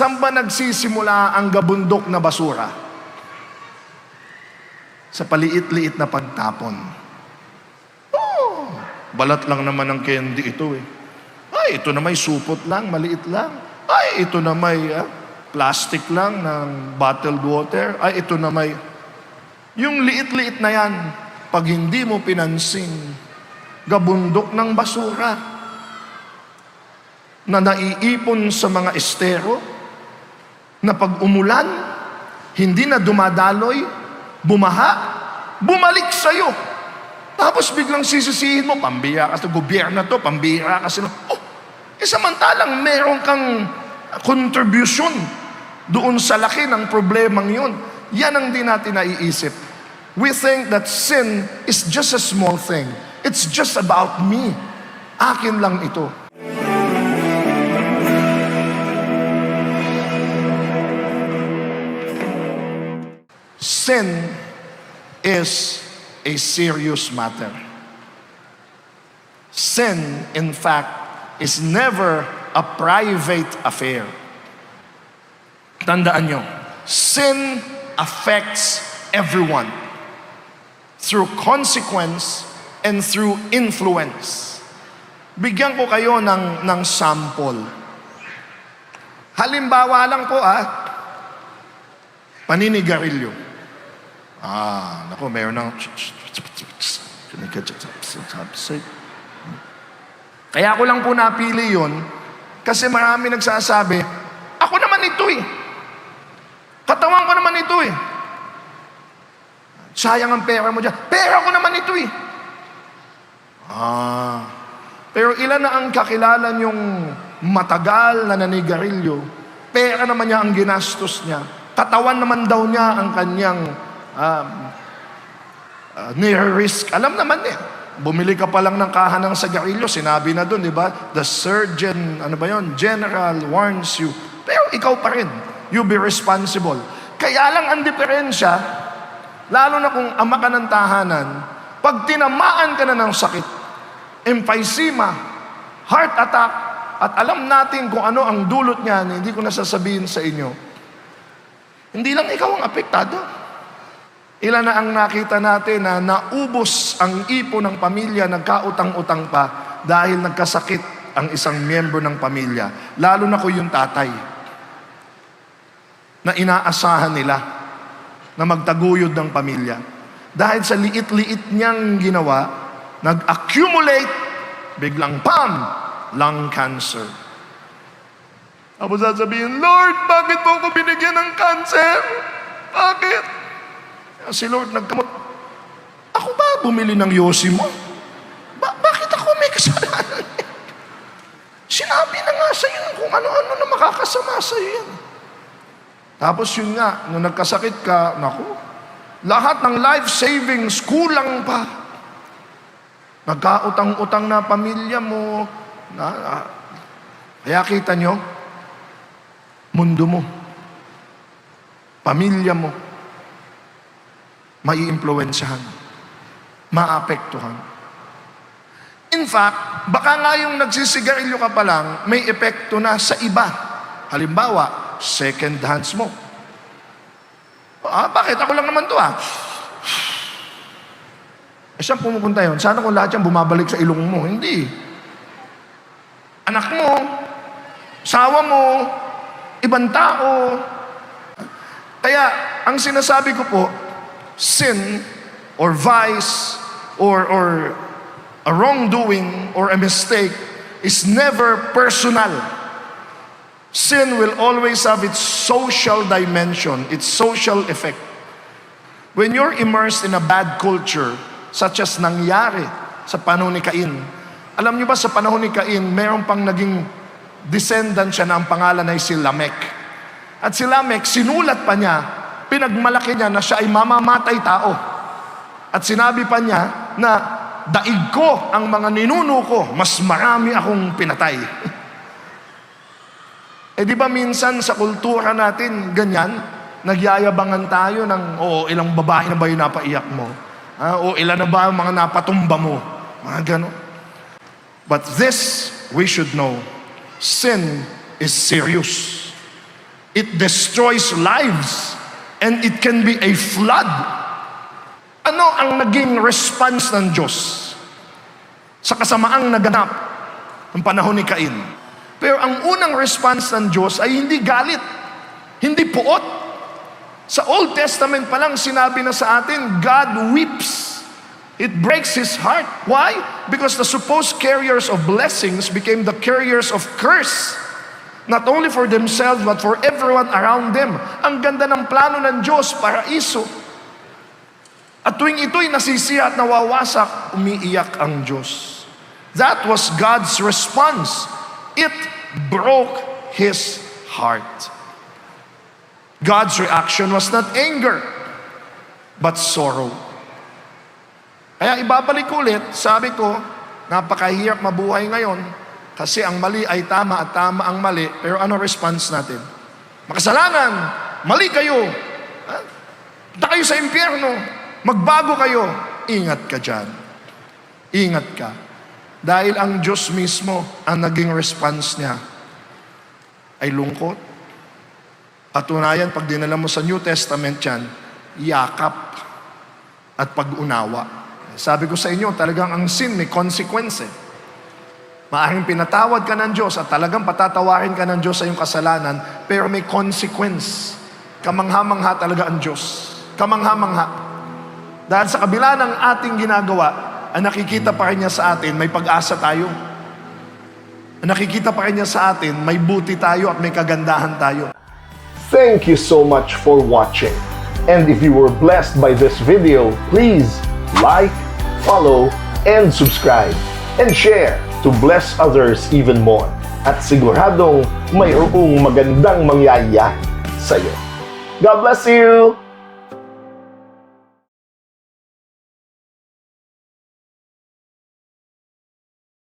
Saan ba nagsisimula ang gabundok na basura? Sa paliit-liit na pagtapon. Oh, balat lang naman ng candy ito eh. Ay, ito na may supot lang, maliit lang. Ay, ito na may ah, plastic lang ng bottled water. Ay, ito na may... Yung liit-liit na yan, pag hindi mo pinansin, gabundok ng basura na naiipon sa mga estero, na pag umulan, hindi na dumadaloy, bumaha, bumalik sa'yo. Tapos biglang sisisihin mo, pambiya ka sa gobyerno to, pambira ka sila. Oh, eh samantalang meron kang contribution doon sa laki ng problemang yun. Yan ang di natin naiisip. We think that sin is just a small thing. It's just about me. Akin lang ito. Sin is a serious matter. Sin, in fact, is never a private affair. Tandaan nyo, sin affects everyone through consequence and through influence. Bigyan ko kayo ng, ng sample. Halimbawa lang po ah, paninigarilyo. Ah, naku, mayroon ng... Kaya ko lang po napili yon kasi marami nagsasabi, ako naman ito eh. Katawan ko naman ito eh. Sayang ang pera mo dyan. Pera ko naman ito eh. Ah, pero ilan na ang kakilala niyong matagal na nanigarilyo, pera naman niya ang ginastos niya. Katawan naman daw niya ang kanyang um, uh, nire-risk. Alam naman eh. Bumili ka pa lang ng kahanang sagarilyo, sinabi na doon, di ba? The surgeon, ano ba yon? General warns you. Pero ikaw pa rin. You be responsible. Kaya lang ang diferensya, lalo na kung ama ka ng tahanan, pag tinamaan ka na ng sakit, emphysema, heart attack, at alam natin kung ano ang dulot niyan, hindi ko nasasabihin sa inyo. Hindi lang ikaw ang apektado. Ilan na ang nakita natin na naubos ang ipo ng pamilya, nagkautang-utang pa dahil nagkasakit ang isang miyembro ng pamilya. Lalo na ko yung tatay na inaasahan nila na magtaguyod ng pamilya. Dahil sa liit-liit niyang ginawa, nag-accumulate, biglang pam, lung cancer. Tapos sasabihin, Lord, bakit mo ako binigyan ng cancer? Bakit? Si Lord nagkamot, ako ba bumili ng yosi mo? Ba- bakit ako may kasalanan? Sinabi na nga sa'yo kung ano-ano na makakasama sa'yo yan. Tapos yun nga, nung nagkasakit ka, naku, lahat ng life savings kulang pa. Nagkautang-utang na pamilya mo. Na, ah, kaya kita nyo, mundo mo, pamilya mo, maiimpluwensyahan, maapektuhan. In fact, baka nga yung nagsisigarilyo ka pa lang, may epekto na sa iba. Halimbawa, second hand smoke. Ah, bakit? Ako lang naman to ah. Eh, saan pumupunta yun? Sana kung lahat yan bumabalik sa ilong mo. Hindi. Anak mo, sawa mo, ibang tao. Kaya, ang sinasabi ko po, sin or vice or, or a wrongdoing or a mistake is never personal. Sin will always have its social dimension, its social effect. When you're immersed in a bad culture, such as nangyari sa panahon ni Cain, alam niyo ba sa panahon ni Cain, mayroon pang naging descendant siya na ang pangalan ay si Lamech. At si Lamech, sinulat pa niya, pinagmalaki niya na siya ay mamamatay tao. At sinabi pa niya na daig ko ang mga ninuno ko, mas marami akong pinatay. Eh di ba minsan sa kultura natin, ganyan, nagyayabangan tayo ng, o ilang babae na ba yung napaiyak mo? Ah, o ilan na ba ang mga napatumba mo? Mga gano'n. But this, we should know, sin is serious. It destroys lives. And it can be a flood. Ano ang naging response ng Diyos sa kasamaang naganap ng panahon ni Cain? Pero ang unang response ng Diyos ay hindi galit, hindi puot. Sa Old Testament pa lang sinabi na sa atin, God weeps. It breaks His heart. Why? Because the supposed carriers of blessings became the carriers of curse. Not only for themselves, but for everyone around them. Ang ganda ng plano ng Diyos, paraiso. At tuwing ito'y nasisiya at nawawasak, umiiyak ang Diyos. That was God's response. It broke His heart. God's reaction was not anger, but sorrow. Kaya ibabalik ulit, sabi ko, napakahirap mabuhay ngayon kasi ang mali ay tama at tama ang mali, pero ano response natin? Makasalanan, mali kayo, punta kayo sa impyerno, magbago kayo, ingat ka dyan. Ingat ka. Dahil ang Diyos mismo, ang naging response niya ay lungkot. Patunayan, pag dinala mo sa New Testament yan, yakap at pag-unawa. Sabi ko sa inyo, talagang ang sin may consequence eh. Maaring pinatawad ka ng Diyos at talagang patatawarin ka ng Diyos sa iyong kasalanan, pero may consequence. Kamangha-mangha talaga ang Diyos. Kamangha-mangha. Dahil sa kabila ng ating ginagawa, ang nakikita pa rin niya sa atin, may pag-asa tayo. Ang nakikita pa rin niya sa atin, may buti tayo at may kagandahan tayo. Thank you so much for watching. And if you were blessed by this video, please like, follow, and subscribe. And share to bless others even more. At siguradong mayroong magandang mangyayari sa iyo. God bless you!